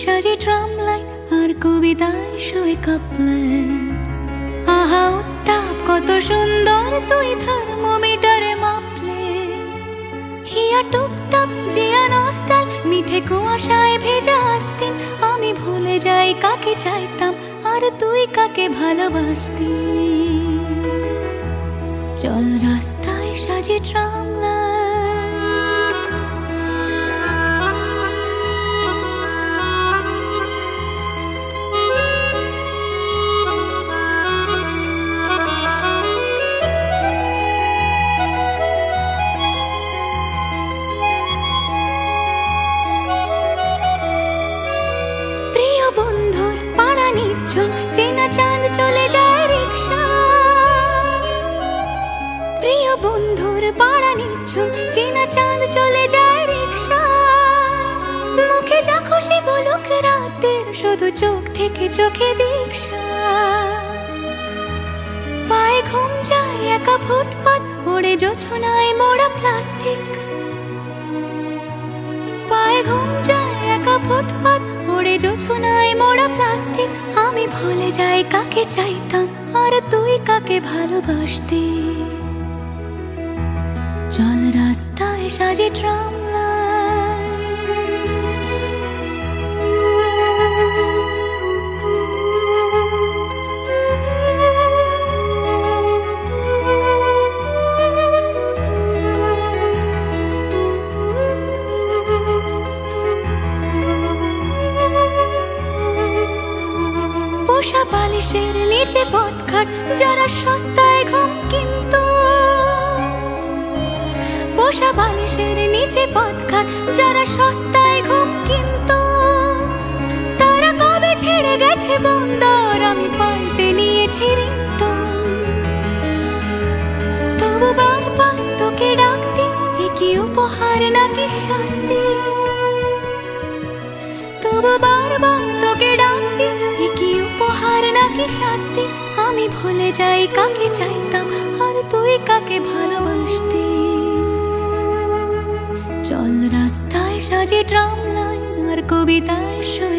সাজে tram line আর কবিতায় শোয় কাপলেন আহা, উত্তাপ, কত সুন্দর তুই থার্মোমিটারে মাপলে হিয়া টুকটাপ জিয়া নস্টাল মিঠে কুয়াশায় ভেজা আসতিন। আমি ভুলে যাই কাকে চাইতাম, আর তুই কাকে ভালোবাসতি চল রাস্তায় সাজে ট্রাম বন্ধুর পাড়া নিচ্ছ, চেনা চাঁদ চলে যায় রিক্সা মুখে যা খুশি বলুক রাতের, শুধু চোখ থেকে চোখে দীক্ষা। পায়ে ঘুম যায় একা ফুটপাত, ওড়ে জোছনায় মোড়া প্লাস্টিক। পায়ে ঘুম যায় একা ফুটপাত, ওড়ে জোছনায় মোড়া প্লাস্টিক। আমি ভুলে যাই কাকে চাইতাম, আর তুই কাকে ভালোবাসতি? চল রাস্তায় সাজে ট্রাম পোষা বালিশের নিচে পথঘাট যারা সস্তায় ঘুম যারা সস্তায় ঘুম কিন্তু। তারা কবে ছেড়ে গেছে বন্দর? আমি পাল্টে নিয়েছি তবু ডাকতে কি উপহার নাকি শাস্তি? তবু ডাকতে কি উপহার নাকি শাস্তি? আমি ভুলে যাই, কাকে চাইতাম? আর তুই কাকে ভালোবাসতি? চল রাস্তায় সাজে ট্রাম লাইন আর কবিতায় সই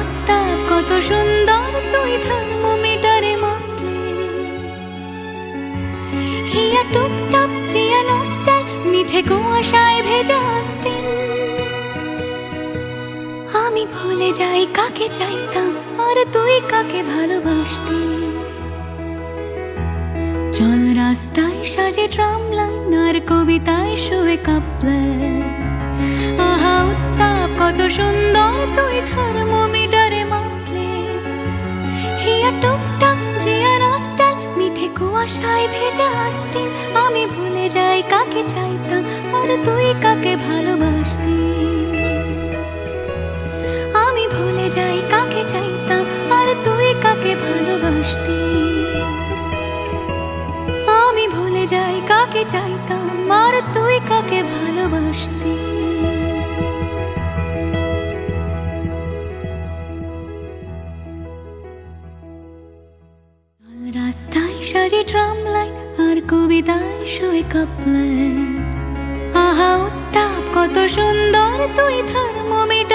উত্তাপ কত সুন্দর তুই থার্মোমিটারে মাপলে। হিয়া টুকটাপ চিয়া নস্টাল, মিঠে কুয়াশায় ভেজা আসতেন আমি ভুলে যাই, কাকে চাইতাম, আর তুই কাকে ভালোবাসতি চল রাস্তায় সাজে ট্রাম লাইন আর কবিতায় শুয়ে কাঁপলে। আহা, উত্তাপ, কত সুন্দর তুই থার্মোমিটারে মাপলে। হিয়া টুকটাক জিয়া নস্টাল মিঠে কুয়াশায় ভেজা আসতেন আমি ভুলে যাই কাকে চাইতাম, আর তুই কাকে ভালোবাসতি যাই, কাকে চাইতাম আর তুই কাকে ভালোবাসতি? রাস্তায় সাজে ট্রাম লাইন, আর কবিতায় শোয় কাপলেন আহা, উত্তাপ, কত সুন্দর তুই থার্মোমিটার